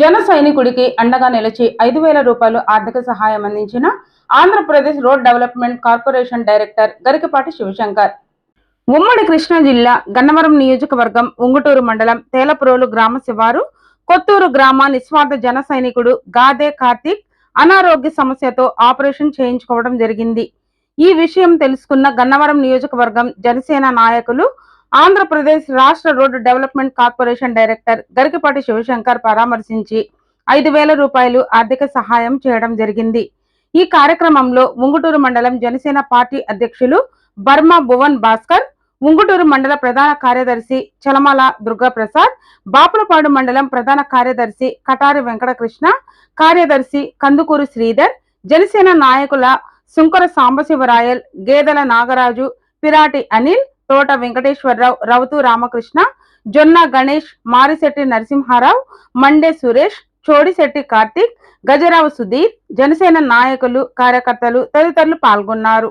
జన సైనికుడికి అండగా నిలిచి ఐదు వేల రూపాయలు ఆర్థిక సహాయం అందించిన Andhra Pradesh road development corporation director Garikapati Sivashankar. ఉమ్మడి కృష్ణా జిల్లా గన్నవరం నియోజకవర్గం ఉంగుటూరు మండలం తేలప్రోలు గ్రామ శివారు కొత్తూరు గ్రామ నిస్వార్థ జన సైనికుడు గాదే కార్తీక్ అనారోగ్య సమస్యతో ఆపరేషన్ చేయించుకోవడం జరిగింది. ఈ విషయం తెలుసుకున్న గన్నవరం నియోజకవర్గం జనసేన నాయకులు ఆంధ్రప్రదేశ్ రాష్ట్ర road development corporation director Garikapati Sivashankar పరామర్శించి ఐదు వేల రూపాయలు ఆర్థిక సహాయం చేయడం జరిగింది. ఈ కార్యక్రమంలో ఉంగుటూరు మండలం జనసేన పార్టీ అధ్యక్షులు బర్మా భువన్ భాస్కర్ ఉంగుటూరు మండల ప్రధాన కార్యదర్శి చలమల దుర్గాప్రసాద్ బాపులపాడు మండలం ప్రధాన కార్యదర్శి కటారి వెంకటకృష్ణ కార్యదర్శి కందుకూరు శ్రీధర్ జనసేన నాయకుల సుంకర సాంబశివరాయల్ గేదెల నాగరాజు పిరాటి అనిల్ తోట వెంకటేశ్వరరావు రౌతు రామకృష్ణ జొన్న గణేష్ మారిశెట్టి నరసింహారావు మండే సురేష్ చోడిశెట్టి కార్తీక్ గజరావు సుధీర్ జనసేన నాయకులు కార్యకర్తలు తదితరులు పాల్గొన్నారు.